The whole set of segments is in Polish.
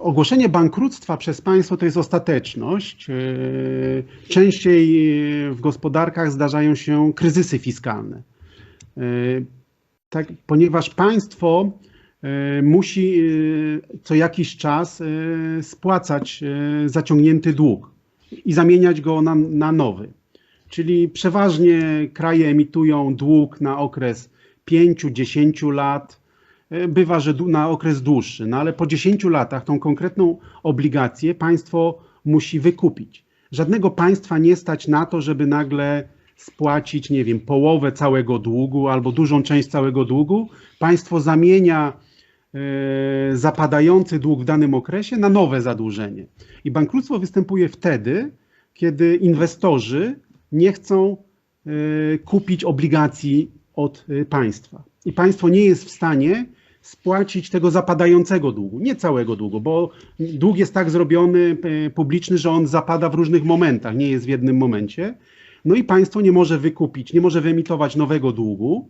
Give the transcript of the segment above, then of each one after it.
ogłoszenie bankructwa przez państwo to jest ostateczność. E, Częściej e, w gospodarkach zdarzają się kryzysy fiskalne. E, Tak, ponieważ państwo musi co jakiś czas spłacać zaciągnięty dług i zamieniać go na, na nowy. Czyli przeważnie kraje emitują dług na okres 5-10 lat. E, Bywa, że na okres dłuższy, no ale po 10 latach tą konkretną obligację państwo musi wykupić. Żadnego państwa nie stać na to, żeby nagle spłacić, nie wiem, połowę całego długu albo dużą część całego długu. Państwo zamienia e, zapadający dług w danym okresie na nowe zadłużenie. I bankructwo występuje wtedy, kiedy inwestorzy nie chcą e, kupić obligacji od państwa. I państwo nie jest w stanie spłacić tego zapadającego długu, nie całego długu, bo dług jest tak zrobiony e, publiczny, że on zapada w różnych momentach, nie jest w jednym momencie. No i państwo nie może wykupić, nie może wyemitować nowego długu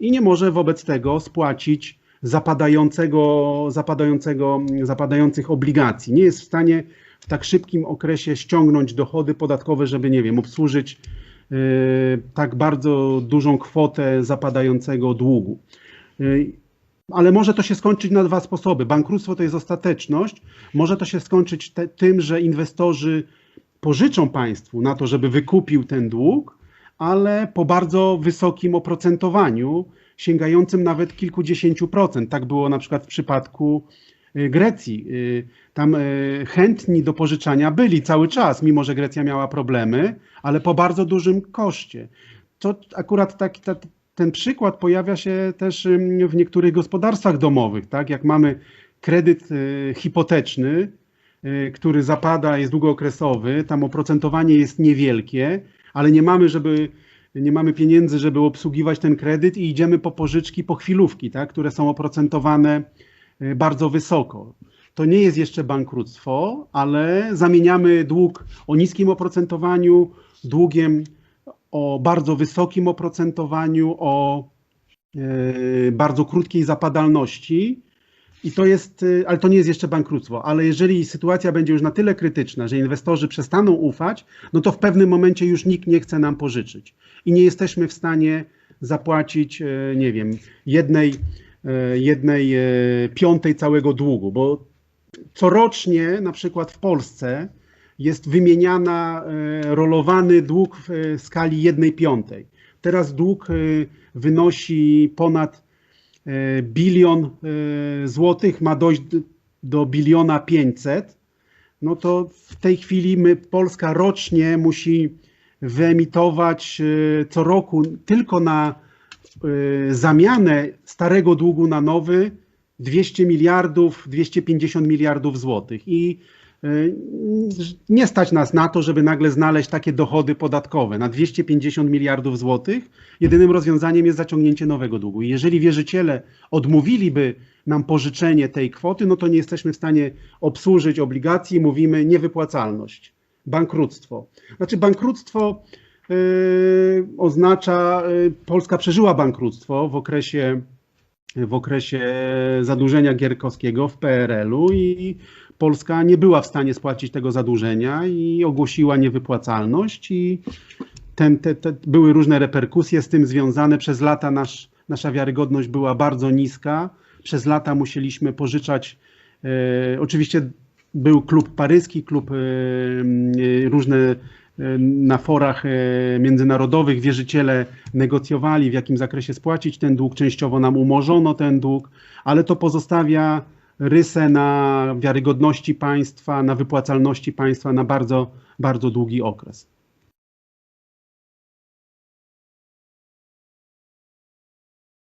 i nie może wobec tego spłacić zapadającego, zapadającego, zapadających obligacji. Nie jest w stanie w tak szybkim okresie ściągnąć dochody podatkowe, żeby, nie wiem, obsłużyć e, tak bardzo dużą kwotę zapadającego długu. E, ale może to się skończyć na dwa sposoby. Bankructwo to jest ostateczność. Może to się skończyć te, tym, że inwestorzy pożyczą państwu na to, żeby wykupił ten dług, ale po bardzo wysokim oprocentowaniu, sięgającym nawet kilkudziesięciu procent. Tak było na przykład w przypadku y, Grecji. Y, Tam y, chętni do pożyczania byli cały czas, mimo że Grecja miała problemy, ale po bardzo dużym koszcie. To akurat taki, ta, ten przykład pojawia się też w niektórych gospodarstwach domowych, tak? Jak mamy kredyt y, hipoteczny, y, który zapada, jest długookresowy, tam oprocentowanie jest niewielkie, ale nie mamy, żeby nie mamy pieniędzy, żeby obsługiwać ten kredyt i idziemy po pożyczki, po chwilówki, tak? które są oprocentowane y, bardzo wysoko. To nie jest jeszcze bankructwo, ale zamieniamy dług o niskim oprocentowaniu długiem o bardzo wysokim oprocentowaniu, o e, bardzo krótkiej zapadalności. I to jest, e, ale to nie jest jeszcze bankructwo. Ale jeżeli sytuacja będzie już na tyle krytyczna, że inwestorzy przestaną ufać, no to w pewnym momencie już nikt nie chce nam pożyczyć. I nie jesteśmy w stanie zapłacić, e, nie wiem, jednej, jednej piątej całego długu, bo corocznie na przykład w Polsce jest wymieniana e, rolowany dług w e, skali 1 piątej. Teraz dług e, wynosi ponad bilion złotych, ma dojść do biliona 500. No to w tej chwili my, Polska rocznie musi wyemitować co roku tylko na zamianę starego długu na nowy 200 miliardów, 250 miliardów złotych. I nie stać nas na to, żeby nagle znaleźć takie dochody podatkowe na 250 miliardów złotych. Jedynym rozwiązaniem jest zaciągnięcie nowego długu. Jeżeli wierzyciele odmówiliby nam pożyczenie tej kwoty, no to nie jesteśmy w stanie obsłużyć obligacji, mówimy niewypłacalność, bankructwo. Znaczy bankructwo y, oznacza, y, Polska przeżyła bankructwo w okresie w okresie zadłużenia gierkowskiego w PRL-u i Polska nie była w stanie spłacić tego zadłużenia i ogłosiła niewypłacalność i ten, te, te, były różne reperkusje z tym związane. Przez lata nasz, nasza wiarygodność była bardzo niska. Przez lata musieliśmy pożyczać. E, oczywiście był klub paryski, klub e, e, różne na forach e, międzynarodowych wierzyciele negocjowali, w jakim zakresie spłacić ten dług. Częściowo nam umorzono ten dług, ale to pozostawia rysę na wiarygodności państwa, na wypłacalności państwa na bardzo, bardzo długi okres.